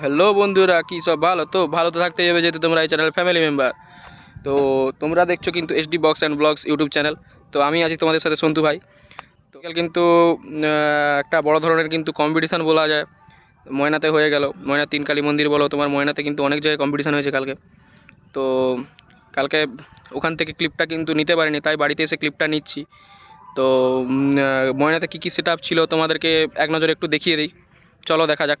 Hello বন্ধুরা, কি সব ভালো? তো ভালো তো থাকতে যাবে যেহেতু তোমরা এই চ্যানেল ফ্যামিলি মেম্বার তো তোমরা দেখছ কিন্তু SD box and blogs YouTube channel তো আমি আছি তোমাদের সাথে সন্তু ভাই। তো কিন্তু একটা বড় ধরনের কিন্তু কম্পিটিশান বলা যায়। ময়নাতে হয়ে গেল। ময়না তিন কালী মন্দির বলো, তোমার ময়নাতে কিন্তু অনেক জায়গায় কম্পিটিশান হয়েছে কালকে। তো কালকে ওখান থেকে ক্লিপটা কিন্তু নিতে পারিনি, তাই বাড়িতে এসে ক্লিপটা নিচ্ছি। তো ময়নাতে কী কী সেট ছিল তোমাদেরকে এক নজরে একটু দেখিয়ে দিই। চলো দেখা যাক।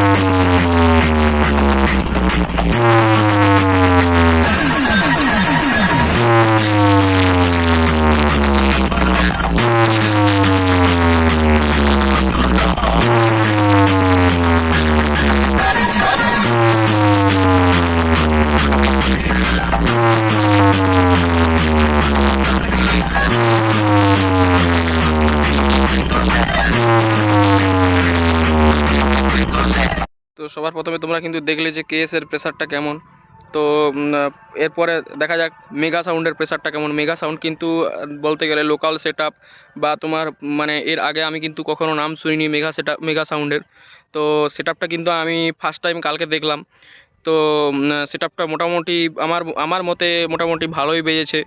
সবার প্রথমে তোমরা কিন্তু দেখলে যে কেএস এর প্রেসারটা কেমন। তো এরপরে দেখা যাক মেগা সাউন্ডের প্রেসারটা কেমন। মেগা সাউন্ড কিন্তু, বলতে গেলে লোকাল সেট বা তোমার মানে এর আগে আমি কিন্তু কখনো নাম শুনিনি মেগা সেট মেগা সাউন্ডের তো সেট কিন্তু আমি ফার্স্ট টাইম কালকে দেখলাম। তো সেট মোটামুটি আমার আমার মতে মোটামুটি ভালোই বেজেছে।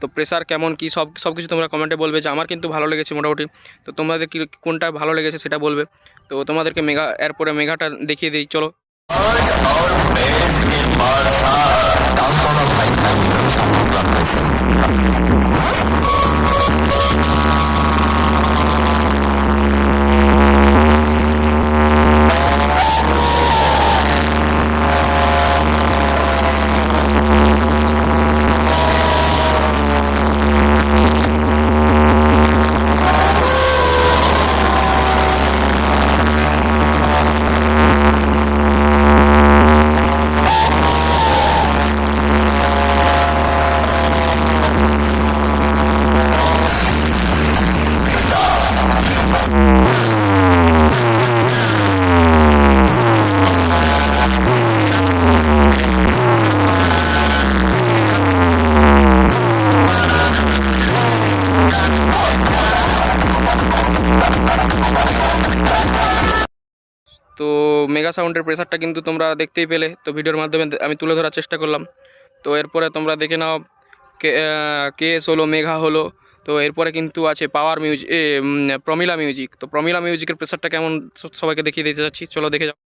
তো প্রেসার কেমন, কি সব সব কিছু তোমরা কমেন্টে বলবে যে আমার কিন্তু ভালো লেগেছে মোটামুটি। তো তোমাদের কি, কোনটা ভালো লেগেছে সেটা বলবে। তো তোমাদেরকে মেগা এরপরে মেগাটা দেখিয়ে দিই, চলো। তো মেগা সাউন্ডের প্রেসারটা কিন্তু তোমরা দেখতেই পেলে। তো ভিডিওর মাধ্যমে আমি তুলে ধরার চেষ্টা করলাম। তো এরপরে তোমরা দেখে নাও, কে কেএস হলো মেঘা হলো। তো এরপরে কিন্তু আছে পাওয়ার মিউজিক প্রমিলা মিউজিক তো প্রমিলা মিউজিকের প্রেসারটা কেমন? সবাইকে দেখিয়ে দিতে চাচ্ছি। চলো দেখে যাও।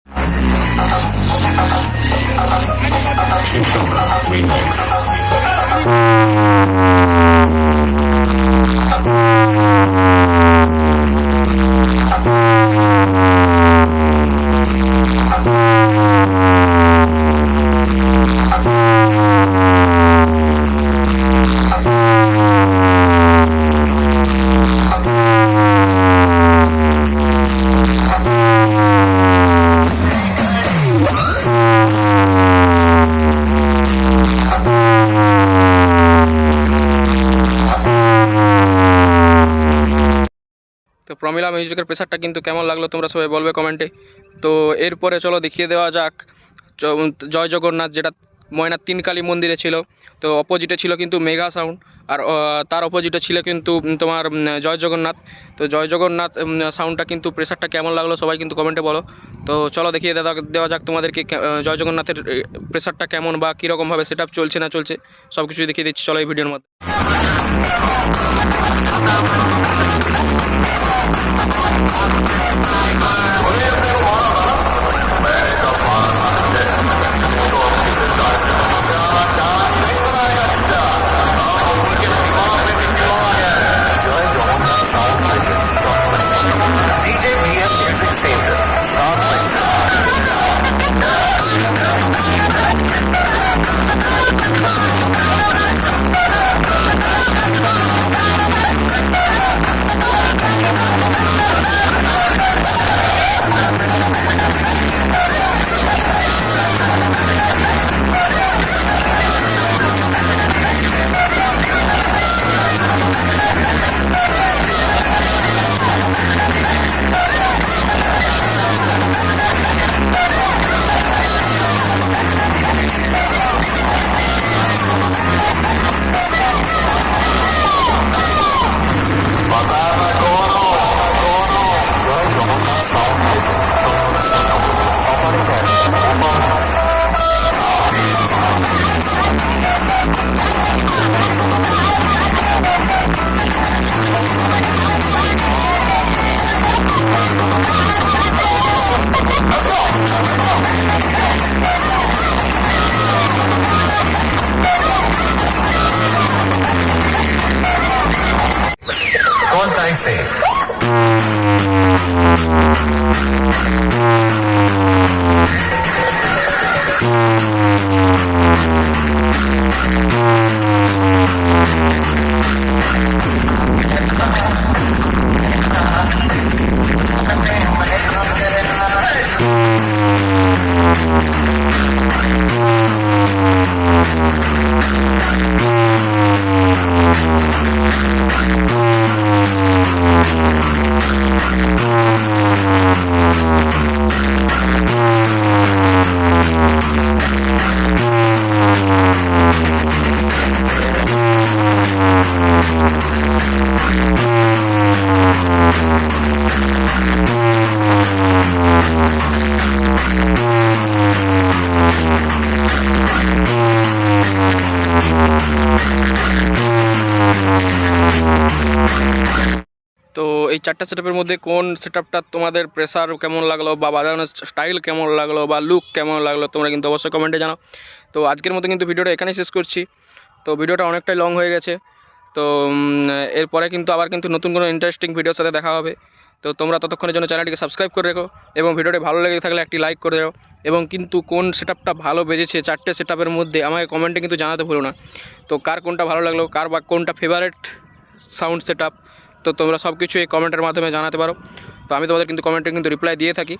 প্রমিলা মিউজিকের প্রেশারটা কিন্তু কেমন লাগল তোমরা সবাই বলবে কমেন্টে। তো এরপরে চলো দেখিয়ে দেওয়া যাক। জয় জগন্নাথ, যেটা ময়নার তিনকালী মন্দিরে ছিল। তো অপোজিটে ছিল কিন্তু মেগা সাউন্ড আর তার অপোজিটে ছিল কিন্তু তোমার জয় জগন্নাথ। তো জয় জগন্নাথ সাউন্ডটা কিন্তু প্রেশারটা কেমন লাগল সবাই কিন্তু কমেন্টে বলো। তো চলো দেখিয়ে দাদা দেওয়া যাক তোমাদেরকে জয় জগন্নাথের প্রেশারটা কেমন বা কীরকমভাবে সেট চলছে না চলছে সব কিছুই দেখিয়ে দিচ্ছি। চলো এই ভিডিওর মধ্যে। I'm Mm-hmm. চারটা সেটআপের মধ্যে কোন সেটআপটা তোমাদের প্রেসার কেমন লাগল বা বাজানোর স্টাইল কেমন লাগল বা লুক কেমন লাগল তোমরা কিন্তু অবশ্যই কমেন্টে জানাও। তো আজকের মতো কিন্তু ভিডিওটা এখানেই শেষ করছি। তো ভিডিওটা অনেকটাই লং হয়ে গেছে। তো এরপরে কিন্তু আবার কিন্তু নতুন কোনো ইন্টারেস্টিং ভিডিওর সাথে দেখা হবে। তো তোমরা ততক্ষণের জন্য চ্যানেলটিকে সাবস্ক্রাইব করে রেখো এবং ভিডিওটি ভালো লেগে থাকলে একটি লাইক করে দাও এবং কিন্তু কোন সেটআপটা ভালো বেজেছে চারটে সেটআপের মধ্যে আমাকে কমেন্টে কিন্তু জানাতে ভুলো না। তো কার কোনটা ভালো লাগল, কার বা কোনটা ফেভারেট সাউন্ড সেটআপ তো তোমরা সব কিছু এই কমেন্টের মাধ্যমে জানাতে পারো। তো আমি তোমাদের কিন্তু কমেন্টে কিন্তু রিপ্লাই দিয়ে থাকি।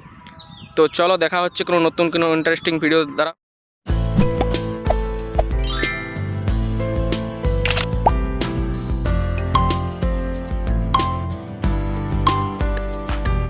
তো চলো দেখা হচ্ছে কোনো নতুন কোনো ইন্টারেস্টিং ভিডিও দ্বারা।